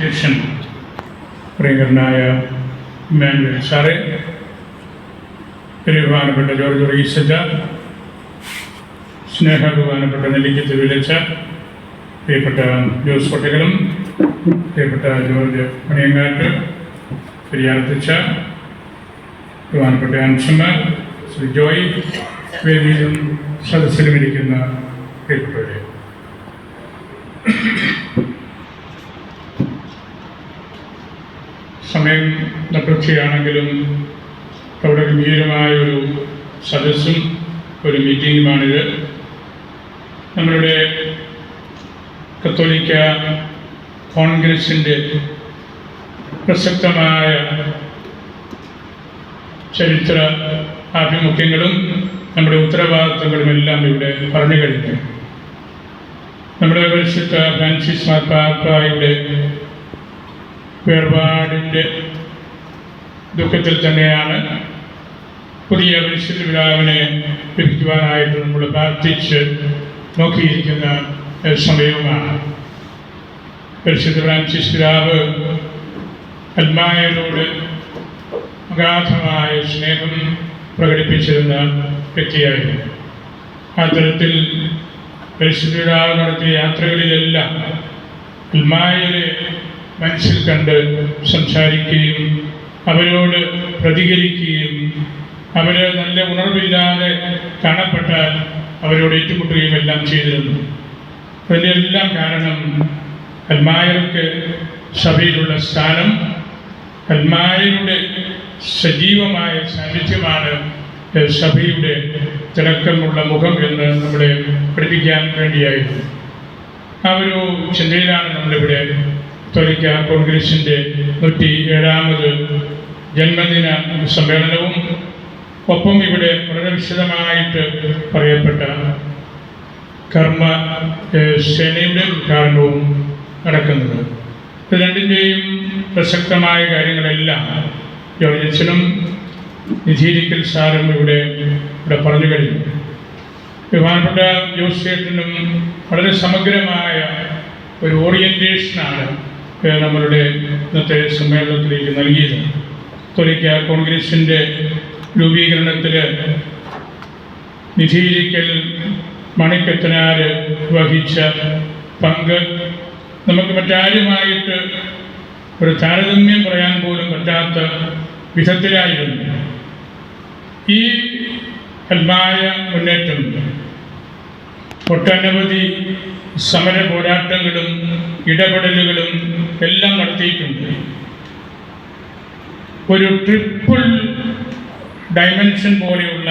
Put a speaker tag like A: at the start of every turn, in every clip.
A: അധ്യക്ഷൻ പ്രിയങ്കരനായ മാനുവൽ സാറെ ബഹുമാനപ്പെട്ട ജോർജ് റീസജ സ്നേഹ ബഹുമാനപ്പെട്ട നെല്ലിക്കത്ത് വിളിച്ച പ്രിയപ്പെട്ട ജോസ് കൊട്ടകളും പ്രിയപ്പെട്ട ജോർജ് മണിയങ്ങാട്ട് പെരിയാർത്തിച്ച ബഹുമാനപ്പെട്ട അംശന്മാർ ശ്രീ ജോയ് വേദിയിലും സദസ്സിലും ഇരിക്കുന്ന പ്രിയപ്പെട്ടവരെ. സമയം നട്ടുച്ചയാണെങ്കിലും അവിടെ ഗംഭീരമായ ഒരു സദസ്സും ഒരു മീറ്റിങ്ങുമാണിത് നമ്മളുടെ കത്തോലിക്ക കോൺഗ്രസിന്റെ പ്രസക്തമായ ചരിത്ര ആഭിമുഖ്യങ്ങളും നമ്മുടെ ഉത്തരവാദിത്വങ്ങളും എല്ലാം ഇവിടെ പറഞ്ഞു കഴിഞ്ഞു. നമ്മുടെ പരിശുദ്ധ ഫ്രാൻസിസ് മാർപ്പാപ്പായുടെ വേർപാടിന്റെ ദുഃഖത്തിൽ തന്നെയാണ് പുതിയ മനുഷ്യന്റെ പിതാവിനെ ലഭിക്കുവാനായിട്ട് നമ്മൾ പ്രാർത്ഥിച്ച് നോക്കിയിരിക്കുന്ന സമയവുമാണ്. പരിശുദ്ധ ഫ്രാൻസിസ് പിതാവ് അൽമായരോട് അഗാധമായ സ്നേഹം പ്രകടിപ്പിച്ചിരുന്ന വ്യക്തിയായിരുന്നു. ആ തരത്തിൽ പരിശുദ്ധ പിതാവ് നടത്തിയ യാത്രകളിലെല്ലാം അൽമായരെ മനസ്സിൽ കണ്ട് സംസാരിക്കുകയും അവരോട് പ്രതികരിക്കുകയും അവർ നല്ല ഉണർവില്ലാതെ കാണപ്പെട്ടാൽ അവരോട് ഏറ്റുമുട്ടുകയും എല്ലാം ചെയ്തിരുന്നു. അതിന്റെ എല്ലാം കാരണം അൽമായർക്ക് സഭയിലുള്ള സ്ഥാനം അൽമായരുടെ സജീവമായ സാന്നിധ്യമാണ് സഭയുടെ തിളക്കമുള്ള മുഖം എന്ന് നമ്മളെ പഠിപ്പിക്കാൻ വേണ്ടിയായിരുന്നു. ആ ഒരു ചിന്തയിലാണ് നമ്മളിവിടെ കത്തോലിക്ക കോൺഗ്രസിന്റെ നൂറ്റി ഏഴാമത് ജന്മദിന സമ്മേളനവും ഒപ്പം ഇവിടെ വളരെ വിശദമായിട്ട് പറയപ്പെട്ട കർമ്മ സേനയുടെ ഉദ്ഘാടനവും നടക്കുന്നത്. ഇത് രണ്ടിന്റെയും പ്രസക്തമായ കാര്യങ്ങളെല്ലാം ജോർജച്ചനും നിധീരിക്കൽ സാറും ഇവിടെ ഇവിടെ പറഞ്ഞു കഴിഞ്ഞു. ബഹുമാനപ്പെട്ട ജോസ് ചേട്ടനും വളരെ സമഗ്രമായ ഒരു ഓറിയന്റേഷനാണ് നമ്മളുടെ ഇന്നത്തെ സമ്മേളനത്തിലേക്ക് നൽകിയത്. തൊലിക്ക കോൺഗ്രസിന്റെ രൂപീകരണത്തിൽ നിധിയിരിക്കൽ മണിക്കത്തനാർ വഹിച്ച പങ്ക് നമുക്ക് മറ്റാരുമായിട്ട് ഒരു താരതമ്യം പറയാൻ പോലും പറ്റാത്ത വിധത്തിലായിരുന്നു. ഈ അത്മായ മുന്നേറ്റം. ഒട്ടനവധി സമര പോരാട്ടങ്ങളും ഇടപെടലുകളും എല്ലാം നടത്തിയിട്ടുണ്ട്. ഒരു ട്രിപ്പിൾ ഡയമെൻഷൻ പോലെയുള്ള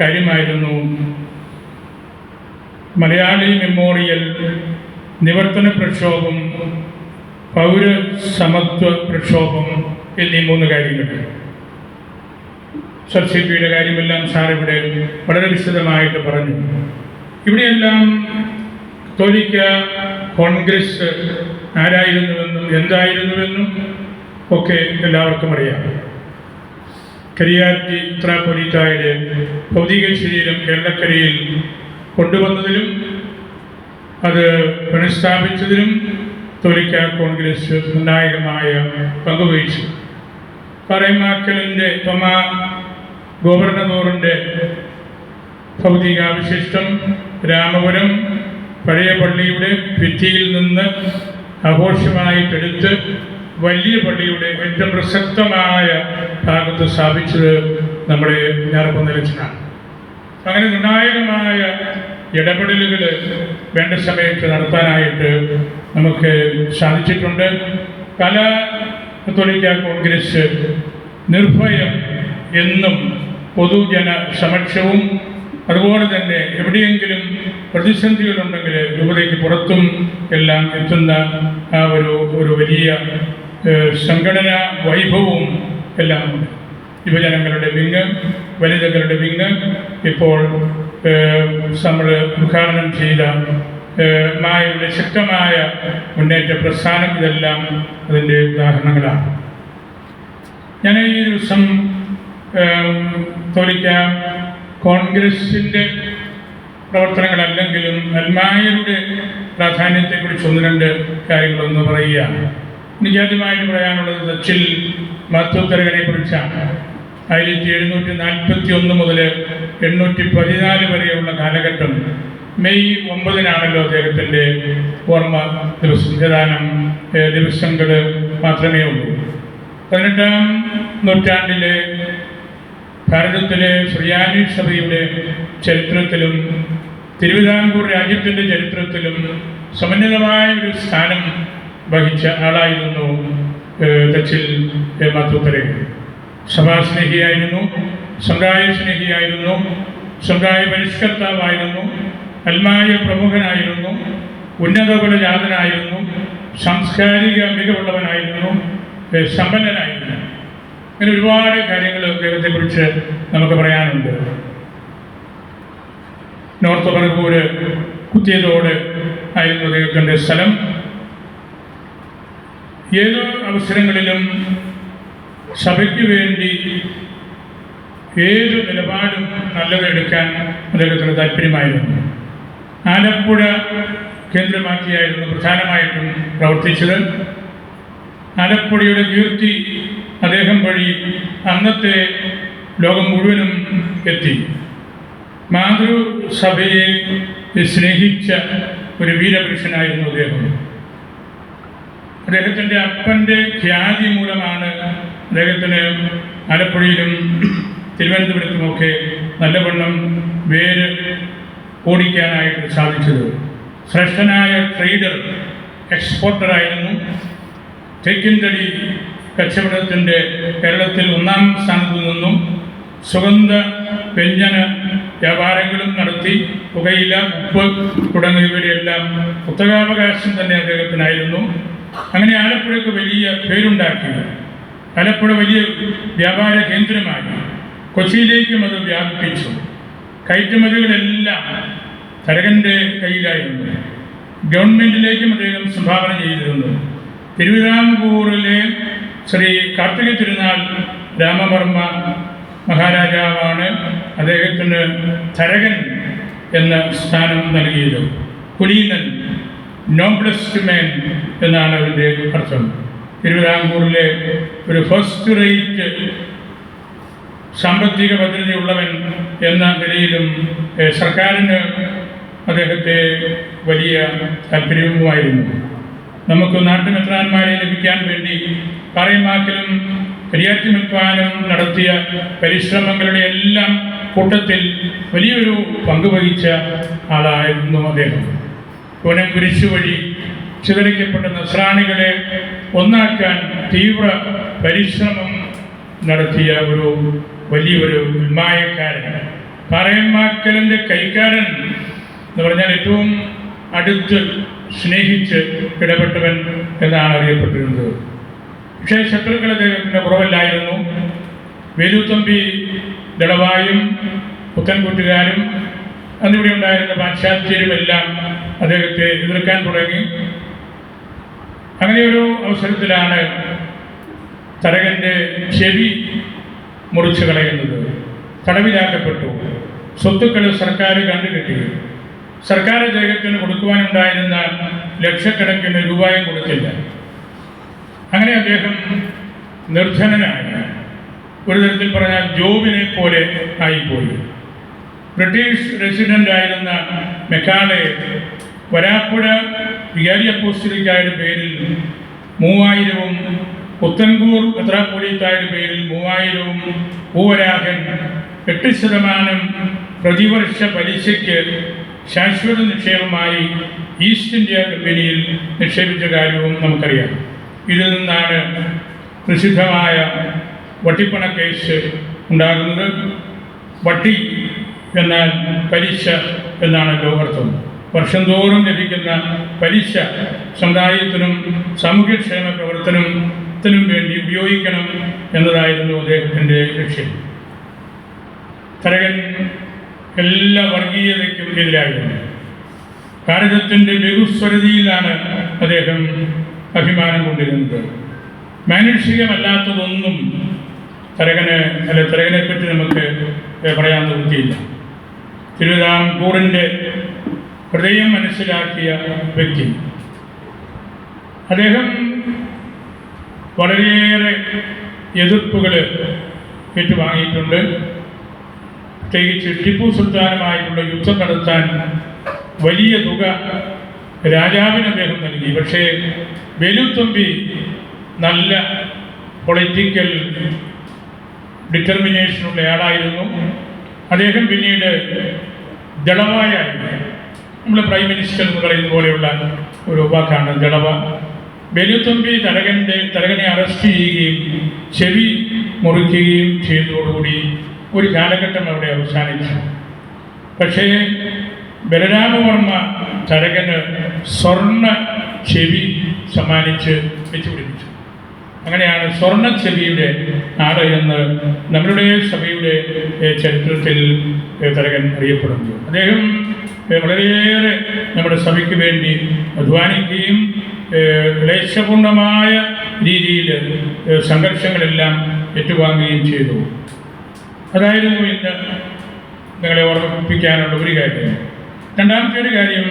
A: കാര്യമായിരുന്നു മലയാളി മെമ്മോറിയൽ നിവർത്തന പ്രക്ഷോഭം പൗരസമത്വ പ്രക്ഷോഭം എന്നീ മൂന്ന് കാര്യങ്ങൾ. സർസിപ്പിയുടെ കാര്യമെല്ലാം സാർ ഇവിടെ വളരെ വിശദമായിട്ട് പറഞ്ഞു. ഇവിടെയെല്ലാം കത്തോലിക്ക കോൺഗ്രസ് ആരായിരുന്നുവെന്നും എന്തായിരുന്നുവെന്നും ഒക്കെ എല്ലാവർക്കും അറിയാം. കരിയാറ്റി ത്രാപ്പൊലിത്തായുടെ ഭൗതിക ശരീരം കേരളക്കരയിൽ കൊണ്ടുവന്നതിലും അത് പുനഃസ്ഥാപിച്ചതിലും തൊലിക്ക കോൺഗ്രസ് നിർണായകമായ പങ്കുവഹിച്ചു. പറയമാക്കലിന്റെ തൊമ ഗോവർണദോറിന്റെ ഭൗതികാവശിഷ്ടം രാമപുരം പഴയ പള്ളിയുടെ ഭിത്തിയിൽ നിന്ന് ആഘോഷമായിട്ടെടുത്ത് വലിയ പള്ളിയുടെ ഏറ്റവും പ്രസക്തമായ ഭാഗത്ത് സ്ഥാപിച്ചത് നമ്മുടെ ഞാറപ്പം നിലച്ചനാണ് അങ്ങനെ നിർണായകമായ ഇടപെടലുകൾ വേണ്ട സമയത്ത് നടത്താനായിട്ട് നമുക്ക് സാധിച്ചിട്ടുണ്ട്. പല കത്തോലിക്ക കോൺഗ്രസ് നിർഭയം എന്നും പൊതുജന സമക്ഷവും അതുപോലെ തന്നെ എവിടെയെങ്കിലും പ്രതിസന്ധികളുണ്ടെങ്കിൽ രൂപതയ്ക്ക് പുറത്തും എല്ലാം എത്തുന്ന ആ ഒരു ഒരു വലിയ സംഘടന വൈഭവവും എല്ലാം ഉണ്ട്. യുവജനങ്ങളുടെ വിങ് വനിതകളുടെ വിങ് ഇപ്പോൾ നമ്മൾ ഉദ്ഘാടനം ചെയ്ത മായയുടെ ശക്തമായ മുന്നേറ്റ പ്രസ്ഥാനം ഇതെല്ലാം അതിന്റെ ഉദാഹരണങ്ങളാണ്. ഞാൻ ഈ ദിവസം തോലിക്ക കോൺഗ്രസിന്റെ പ്രവർത്തനങ്ങളല്ലെങ്കിലും അൽമായരുടെ പ്രാധാന്യത്തെക്കുറിച്ച് ഒന്ന് രണ്ട് കാര്യങ്ങളൊന്ന് പറയുകയാണ് എനിക്ക് പറയാനുള്ളത് സച്ചിൽ മത്തുത്തരകനെ കുറിച്ചാണ് ആയിരത്തി എഴുന്നൂറ്റി നാൽപ്പത്തി ഒന്ന് മുതൽ എണ്ണൂറ്റി പതിനാല് വരെയുള്ള കാലഘട്ടം മെയ് ഒമ്പതിനാണല്ലോ അദ്ദേഹത്തിന്റെ ഓർമ്മ ദിവസം ദിവസങ്ങൾ മാത്രമേ ഉള്ളൂ പതിനെട്ടാം നൂറ്റാണ്ടിലെ ഭാരതത്തിലെ ശ്രീയാനി സഭയുടെ ചരിത്രത്തിലും തിരുവിതാംകൂർ രാജ്യത്തിന്റെ ചരിത്രത്തിലും സമന്വിതമായ ഒരു സ്ഥാനം വഹിച്ച ആളായിരുന്നു തച്ചിൽ മാത്തൂത്തരെ സഭാസ്നേഹിയായിരുന്നു സമുദായ സ്നേഹിയായിരുന്നു സമുദായ പരിഷ്കർത്താവായിരുന്നു അൽമായ പ്രമുഖനായിരുന്നു ഉന്നതകുലജാതനായിരുന്നു സാംസ്കാരിക മികവുള്ളവനായിരുന്നു സമ്പന്നനായിരുന്നു. ഇങ്ങനെ ഒരുപാട് കാര്യങ്ങൾ അദ്ദേഹത്തെക്കുറിച്ച് നമുക്ക് പറയാനുണ്ട്. നോർത്ത് പറക്കൂര് കുത്തിയതോട് ആയിരുന്നു ദൈവത്തിന്റെ സ്ഥലം. ഏത് അവസരങ്ങളിലും സഭയ്ക്ക് വേണ്ടി ഏത് നിലപാടും നല്ലതെടുക്കാൻ അദ്ദേഹത്തിന് താല്പര്യമായിരുന്നു. ആലപ്പുഴ കേന്ദ്രമാക്കിയായിരുന്നു പ്രധാനമായിട്ടും പ്രവർത്തിച്ചത്. ആലപ്പുഴയുടെ കീർത്തി അദ്ദേഹം വഴി അന്നത്തെ ലോകം മുഴുവനും എത്തി. മാതൃസഭയെ സ്നേഹിച്ച ഒരു വീരപുരുഷനായിരുന്നു അദ്ദേഹം. അദ്ദേഹത്തിന്റെ അപ്പന്റെ ഖ്യാതി മൂലമാണ് അദ്ദേഹത്തിന് ആലപ്പുഴയിലും തിരുവനന്തപുരത്തുമൊക്കെ നല്ലവണ്ണം വേര് ഓടിക്കാനായിട്ട് സാധിച്ചത്. ശ്രേഷ്ഠനായ ട്രേഡർ എക്സ്പോർട്ടറായിരുന്നു. തേക്കിൻതടി കച്ചവടത്തിന്റെ കേരളത്തിൽ ഒന്നാം സ്ഥാനത്ത് നിന്നും സുഗന്ധ വ്യഞ്ജന വ്യാപാരങ്ങളും നടത്തി പുകയില ഉപ്പ് തുടങ്ങിയവരെല്ലാം പുസ്തകാവകാശം തന്നെ അദ്ദേഹത്തിനായിരുന്നു. അങ്ങനെ ആലപ്പുഴയ്ക്ക് വലിയ പേരുണ്ടാക്കി ആലപ്പുഴ വലിയ വ്യാപാര കേന്ദ്രമായി. കൊച്ചിയിലേക്കും അത് വ്യാപിപ്പിച്ചു. കയറ്റുമതികളെല്ലാം തരകന്റെ കയ്യിലായിരുന്നു. ഗവൺമെന്റിലേക്കും അദ്ദേഹം സംഭാവന ചെയ്തിരുന്നു. തിരുവിതാംകൂറിലെ ശ്രീ കാർത്തിക തിരുനാൾ രാമവർമ്മ മഹാരാജാവാണ് അദ്ദേഹത്തിന് തരകൻ എന്ന സ്ഥാനം നൽകിയത്. കുലീനൻ നോംബ്ലസ്റ്റ് മാൻ എന്നാണ് അവരുടെ അർത്ഥം. തിരുവിതാംകൂറിലെ ഒരു ഫസ്റ്റ് റേറ്റ് സാമ്പത്തിക ഭദ്രതയുള്ളവൻ എന്ന നിലയിലും സർക്കാരിന് അദ്ദേഹത്തെ വലിയ താല്പര്യവുമായിരുന്നു. നമുക്ക് നാട്ടുമെത്രാന്മാരെ ലഭിക്കാൻ വേണ്ടി പറയുമാക്കലും കരിയാറ്റിമെത്രാനും നടത്തിയ പരിശ്രമങ്ങളുടെ എല്ലാം കൂട്ടത്തിൽ വലിയൊരു പങ്കുവഹിച്ച ആളായിരുന്നു അദ്ദേഹം. പുനം കുരിശു വഴി ചിതറിക്കപ്പെട്ട നസ്രാണികളെ ഒന്നാക്കാൻ തീവ്ര പരിശ്രമം നടത്തിയ ഒരു വലിയൊരു ഉന്മായക്കാരൻ പറയമാക്കലിന്റെ കൈക്കാരൻ എന്ന് പറഞ്ഞാൽ ഏറ്റവും അടുത്ത് സ്നേഹിച്ച് ഇടപെട്ടവൻ എന്നാണ് അറിയപ്പെട്ടിരുന്നത്. പക്ഷേ ശത്രുക്കൾ അദ്ദേഹത്തിന്റെ കുറവല്ലായിരുന്നു വേലുത്തമ്പി ദളവായും പുത്തൻകുട്ടുകാരും അന്നിവിടെ ഉണ്ടായിരുന്ന പാശ്ചാത്യരുമെല്ലാം അദ്ദേഹത്തെ എതിർക്കാൻ തുടങ്ങി. അങ്ങനെയൊരു അവസരത്തിലാണ് തരകന്റെ ചെവി മുറിച്ചു കളയുന്നത്. തടവിലാക്കപ്പെട്ടു. സ്വത്തുക്കൾ സർക്കാർ കണ്ടുകിട്ടി. സർക്കാർ അദ്ദേഹത്തിന് കൊടുക്കുവാനുണ്ടായിരുന്ന ലക്ഷക്കണക്കിന് രൂപയും കൊടുത്തില്ല. അങ്ങനെ അദ്ദേഹം നിർധനനായി. ഒരു തരത്തിൽ പറഞ്ഞാൽ ജോബിനെ പോലെ ആയിപ്പോയി. ബ്രിട്ടീഷ് റെസിഡന്റ് ആയിരുന്ന മെക്കാളെ വരാപ്പുഴ വികാരി അപ്പോസ്തലിക്കായുടെ പേരിൽ മൂവായിരവും പുത്തൻകൂർ മെത്രാപ്പൊലീത്തായുടെ പേരിൽ മൂവായിരവും പൂവരാഹൻ എട്ട് ശതമാനം പ്രതിവർഷ പലിശയ്ക്ക് ശാശ്വത നിക്ഷേപമായി ഈസ്റ്റ് ഇന്ത്യ കമ്പനിയിൽ നിക്ഷേപിച്ച കാര്യവും നമുക്കറിയാം. ഇതിൽ നിന്നാണ് പ്രസിദ്ധമായ വട്ടിപ്പണ കേസ് ഉണ്ടാകുന്നത്. വട്ടി എന്നാൽ പലിശ എന്നാണ് ലോകർത്ഥം വർഷം തോറും ലഭിക്കുന്ന പലിശ സമുദായത്തിനും സാമൂഹ്യക്ഷേമ പ്രവർത്തനത്തിനും വേണ്ടി ഉപയോഗിക്കണം എന്നതായിരുന്നു അദ്ദേഹത്തിന്റെ ലക്ഷ്യം. തരകൻ എല്ലാ വർഗീയതയ്ക്കും എതിരായിരുന്നു. ഭാരതത്തിന്റെ ബഹുസ്വരതയിലാണ് അദ്ദേഹം അഭിമാനം കൊണ്ടിരുന്നത്. മാനുഷികമല്ലാത്തതൊന്നും തരകന് അല്ലെ തരകനെ പറ്റി നമുക്ക് പറയാൻ നിർത്തിയില്ല തിരുവിതാംകൂറിന്റെ ഹൃദയം മനസ്സിലാക്കിയ വ്യക്തി. അദ്ദേഹം വളരെയേറെ എതിർപ്പുകൾ ഏറ്റുവാങ്ങിയിട്ടുണ്ട്. പ്രത്യേകിച്ച് ടിപ്പു സുൽത്താനുമായിട്ടുള്ള യുദ്ധം നടത്താൻ വലിയ തുക രാജാവിന് അദ്ദേഹം നൽകി. പക്ഷേ വെലുത്തുമ്പി നല്ല പൊളിറ്റിക്കൽ ഡിറ്റർമിനേഷനുള്ള ആളായിരുന്നു. അദ്ദേഹം പിന്നീട് ദളവായായി നമ്മൾ പ്രൈം മിനിസ്റ്റർ എന്ന് പറയുന്ന പോലെയുള്ള ഒരു വാക്കാണ് ദളവ. ബെലുത്തമ്പി തരകന്റെ തരകനെ അറസ്റ്റ് ചെയ്യുകയും ചെവി മുറിക്കുകയും ചെയ്തതോടുകൂടി ഒരു കാലഘട്ടം അവിടെ അവസാനിച്ചു. പക്ഷേ ബലരാമവർമ്മ തരകന് സ്വർണ ചെവി സമ്മാനിച്ച് വെച്ചുപിടിപ്പിച്ചു അങ്ങനെയാണ് സ്വർണ ചെവിയുടെ ആട് എന്ന് നമ്മളുടെ സഭയുടെ ചരിത്രത്തിൽ തരകൻ അറിയപ്പെടുന്നു അദ്ദേഹം വളരെയേറെ നമ്മുടെ സഭയ്ക്ക് വേണ്ടി അധ്വാനിക്കുകയും ക്ലേശപൂർണമായ രീതിയിൽ സംഘർഷങ്ങളെല്ലാം ഏറ്റുവാങ്ങുകയും ചെയ്തു. അതായിരുന്നു ഇന്ന് നിങ്ങളെ ഓർമ്മിപ്പിക്കാനുള്ള ഒരു കാര്യം. രണ്ടാമത്തെ ഒരു കാര്യം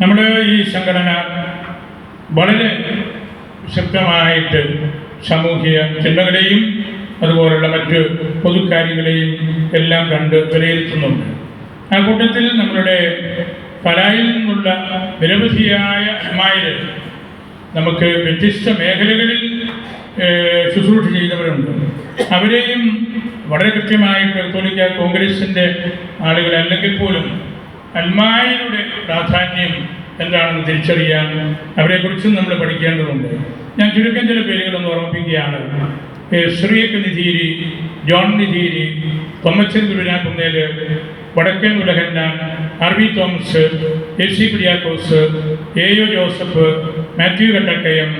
A: നമ്മുടെ ഈ സംഘടന വളരെ ശക്തമായിട്ട് സാമൂഹിക ചിന്തകളെയും അതുപോലുള്ള മറ്റ് പൊതുക്കാര്യങ്ങളെയും എല്ലാം കണ്ട് വിലയിരുത്തുന്നുണ്ട്. ആ കൂട്ടത്തിൽ നമ്മളുടെ പലായിൽ നിന്നുള്ള നിരവധിയായ അമ്മായിര് നമുക്ക് വ്യത്യസ്ത മേഖലകളിൽ ശുശ്രൂഷ ചെയ്തവരുണ്ട്. അവരെയും വളരെ കൃത്യമായിട്ട് കത്തോലിക്ക കോൺഗ്രസിന്റെ ആളുകൾ അല്ലെങ്കിൽ പോലും അൽമായയുടെ പ്രാധാന്യം എന്താണെന്ന് തിരിച്ചറിയാൻ അവരെക്കുറിച്ചും നമ്മൾ പഠിക്കേണ്ടതുണ്ട്. ഞാൻ ചുരുക്കം ചില പേരുകളൊന്ന് ഓർമ്മിപ്പിക്കുകയാണ്. ശ്രീയക്ക് Nidhiri John Nidhiri Thommachan Gurunakkunnel Vadakkan Ulahannan R V Thomas A C Kuriakose A U Joseph Mathew Kattakayam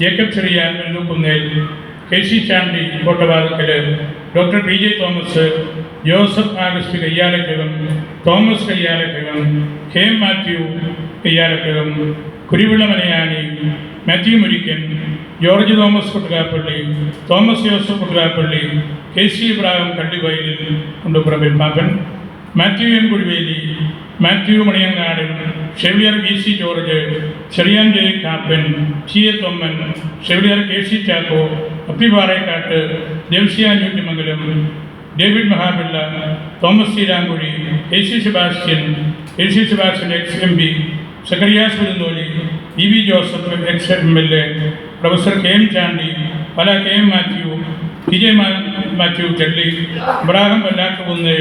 A: Jacob Cherian Vellookunnel K C Chandy Kottavathakkal doctor P J Thomas Joseph August Kayyalakkakam Thomas Kayyalakkakam K M Mathew Kayyalakkakam Kuruvila Manayani Mathew Murickan George Thomas Kuttukappally Thomas Joseph Kuttukappally K C Ibrahim Kallivayalil Kondupura Pappan Mathew N Kudiveli Mathew Maniyangadan chevalier V C George Cherian J Kappan T A Thomman chevalier K C Chacko Appiparekkattu Devasia Njoottimangalam David Mahapilla Thomas Sreerangkuzhi A C Sebastian A C Sebastian ex M P Zacharias Perumtholi E V Joseph ex M L A professor K M Chandy Pala K M Mathew T J Mathew Chelly Ibrahim Vallakkukunnu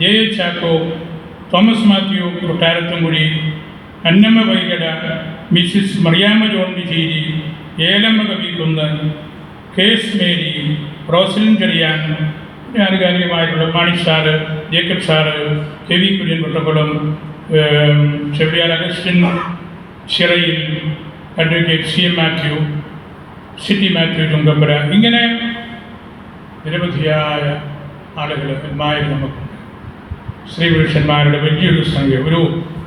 A: J A Chacko Thomas Mathew Kottarathumkudy Annamma Vaikada Mrs Mariamma John Vijeri Elamma Kavikkunnu case Mary Rosalin Cherian ആനുകാലികമായിട്ടുള്ള Mani sir Jacob sir K V Kurian Kottakkulam chevalier Augustine Chirayil advocate C M Mathew C T Mathew Chungampara ഇങ്ങനെ നിരവധിയായ ആളുകൾ മായ നമുക്കുണ്ട്. സ്ത്രീപുരുഷന്മാരുടെ വലിയൊരു സംഖ്യ ഒരു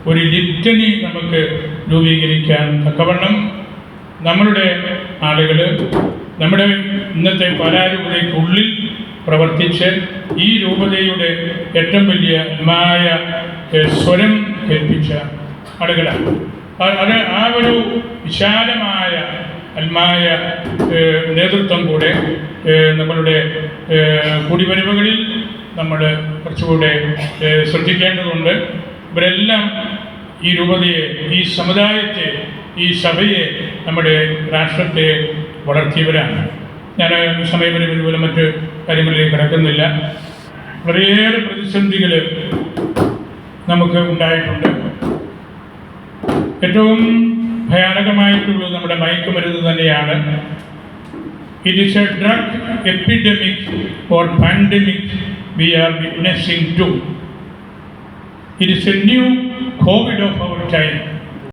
A: ഒരു litany നമുക്ക് രൂപീകരിക്കാൻ തക്കവണ്ണം നമ്മളുടെ ആളുകൾ നമ്മുടെ ഇന്നത്തെ പരാരൂപതയ്ക്കുള്ളിൽ പ്രവർത്തിച്ച് ഈ രൂപതയുടെ ഏറ്റവും വലിയ മായ സ്വരം കേൾപ്പിച്ച ആളുകളാണ്. അത് ആ ഒരു വിശാലമായ അൽമായ നേതൃത്വം കൂടെ നമ്മളുടെ കുടിവരവുകളിൽ നമ്മൾ കുറച്ചുകൂടെ ശ്രദ്ധിക്കേണ്ടതുണ്ട്. ഇവരെല്ലാം ഈ രൂപതയെ ഈ സമുദായത്തെ ഈ സഭയെ നമ്മുടെ രാഷ്ട്രത്തെ വളർത്തിയവരാണ്. ഞാൻ സമയപരിമിതി പോലെ മറ്റ് കാര്യങ്ങളിലേക്ക് കിടക്കുന്നില്ല. വളരെയേറെ പ്രതിസന്ധികൾ നമുക്ക് ഉണ്ടായിട്ടുണ്ട്. ഏറ്റവും ഭയാനകമായിട്ടുള്ളത് നമ്മുടെ മയക്കുമരുന്ന് തന്നെയാണ്. It is a drug epidemic or pandemic we are witnessing to It is a new COVID of our time.